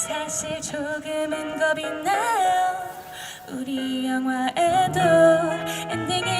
사실 조금은 겁이 나요. 우리 영화에도 엔딩이